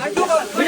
哎，哥们，哎，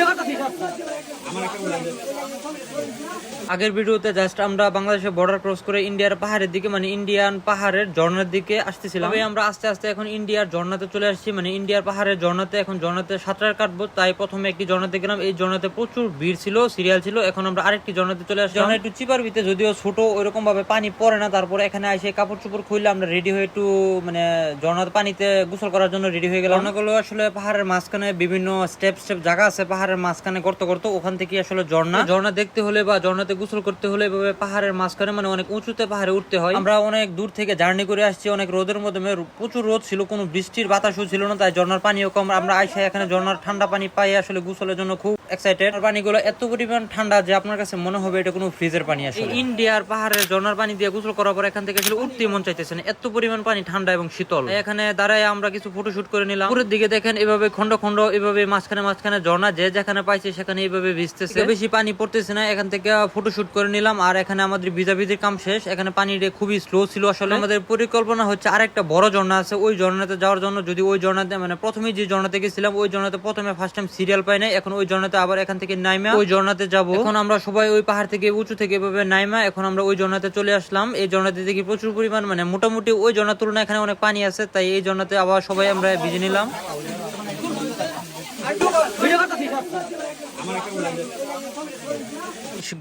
আগের ভিডিওতে জাস্ট আমরা বাংলাদেশের বর্ডার ক্রস করে ইন্ডিয়ার পাহাড়ের দিকে মানে ইন্ডিয়ান পাহাড়ের ঝর্ণার দিকে আসতেছিলাম। তবে আমরা আস্তে আস্তে এখন ইন্ডিয়ার ঝর্ণাতে চলে আসছি মানে ইন্ডিয়ার পাহাড়ের ঝর্ণাতে এখন ঝর্ণাতে সাঁতার কাটবো। তাই প্রথমে একটি ঝর্ণাতে গেলাম। এই ঝর্ণাতে প্রচুর ভিড় ছিল সিরিয়াল ছিল। এখন আমরা আরেকটি ঝর্ণাতে চলে আসছি ঝর্ণা একটু চিপার ভিতরে যদিও ছোট ওইরকম ভাবে পানি পড়ে না। তারপরে এখানে এসে কাপড় চোপড় খুললে আমরা রেডি হয়ে একটু মানে ঝর্ণার পানিতে গোসল করার জন্য রেডি হয়ে গেলাম। ঝর্ণাগুলো আসলে পাহাড়ের মাঝখানে বিভিন্ন স্টেপ স্টেপ জায়গা আছে। পাহাড়ের মাঝখানে গর্ত গর্ত, ওখান থেকে আসলে ঝর্ণা। ঝর্ণা দেখতে হলে বা ঝর্ণাতে গোসল করতে হলে এভাবে পাহাড়ের মাঝখানে মানে অনেক উঁচুতে পাহাড়ে উঠতে হয়। আমরা অনেক দূর থেকে জার্নি করে আসছি, অনেক রোদের মধ্যে মানে প্রচুর রোদ ছিল, কোনো বৃষ্টির বাতাসও ছিল না, তাই ঝর্ণার পানিও কম। আমরা আইসা এখানে ঝর্ণার ঠান্ডা পানি পাই আসলে গোসলের জন্য খুব এক্সাইটেড পানিগুলো এত পরিমাণ ঠান্ডা যে আপনার কাছে মনে হবে এটা কোনো ফ্রিজের পানি আসলে। ইন্ডিয়ার পাহাড়ের ঝর্ণার পানি দিয়ে গোসল করার পর এখান থেকে আসলে উঠতে মন চাইতেছে না। এত পরিমাণ পানি ঠান্ডা এবং শীতল। এখানে দাঁড়ায় আমরা কিছু ফটোশুট করে নিলাম। উপরের দিকে দেখেন এভাবে খন্ড খন্ড এভাবে মাঝখানে মাঝখানে ঝর্ণা যে যেখানে পাইছে সেখানে এইভাবে ভিজতেছে। বেশি পানি পড়তেছে না এখান থেকে ফটোশুট করে নিলাম। আর এখানে আমাদের ভিজা ভিজির কাম শেষ। এখানে পানিটা খুবই স্লো ছিল আসলে। আমাদের পরিকল্পনা হচ্ছে আরেকটা বড় ঝর্ণা আছে। ওই ঝর্ণাতে যাওয়ার জন্য যদি ওই ঝর্ণাতে মানে প্রথমে যে ঝর্ণাতে গেছিলাম ওই ঝর্ণাতে প্রথমে ফার্স্ট টাইম সিরিয়াল পাই নাই। এখন ওই ঝর্ণাতে আবার এখান থেকে নাইমা। ওই ঝর্ণাতে যাব। এখন আমরা সবাই ওই পাহাড় থেকে উঁচু থেকে এভাবে নাইমা। এখন আমরা ওই ঝর্ণাতে চলে আসলাম। এই ঝর্ণাতে দেখি প্রচুর পরিমাণ মানে মোটামুটি ওই ঝর্ণার তুলনায় এখানে অনেক পানি আছে তাই এই ঝর্ণাতে আবার সবাই আমরা ভিজে নিলাম।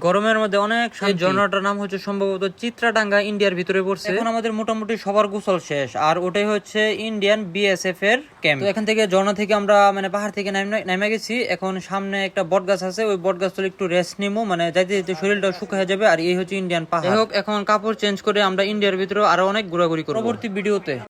গরমের মধ্যে অনেক ঝর্ণাটার নাম হচ্ছে সম্ভবত চিত্রাডাঙ্গা ইন্ডিয়ার ভিতরে পড়ছে। এখন আমাদের মোটামুটি সবার গোসল শেষ আর ওটাই হচ্ছে ইন্ডিয়ান বিএসএফ এর ক্যাম্প এখান থেকে ঝর্ণা থেকে আমরা মানে পাহাড় থেকে নামে- নেমে গেছি। এখন সামনে একটা বট গাছ আছে ওই বট গাছ একটু রেস্ট নিবো মানে যাইতে যেতে শরীরটা শুকিয়ে যাবে আর এই হচ্ছে ইন্ডিয়ান পাহাড়। হোক এখন কাপড় চেঞ্জ করে আমরা ইন্ডিয়ার ভিতরে আরও অনেক ঘোরাঘুরি করব। পরবর্তী ভিডিওতে।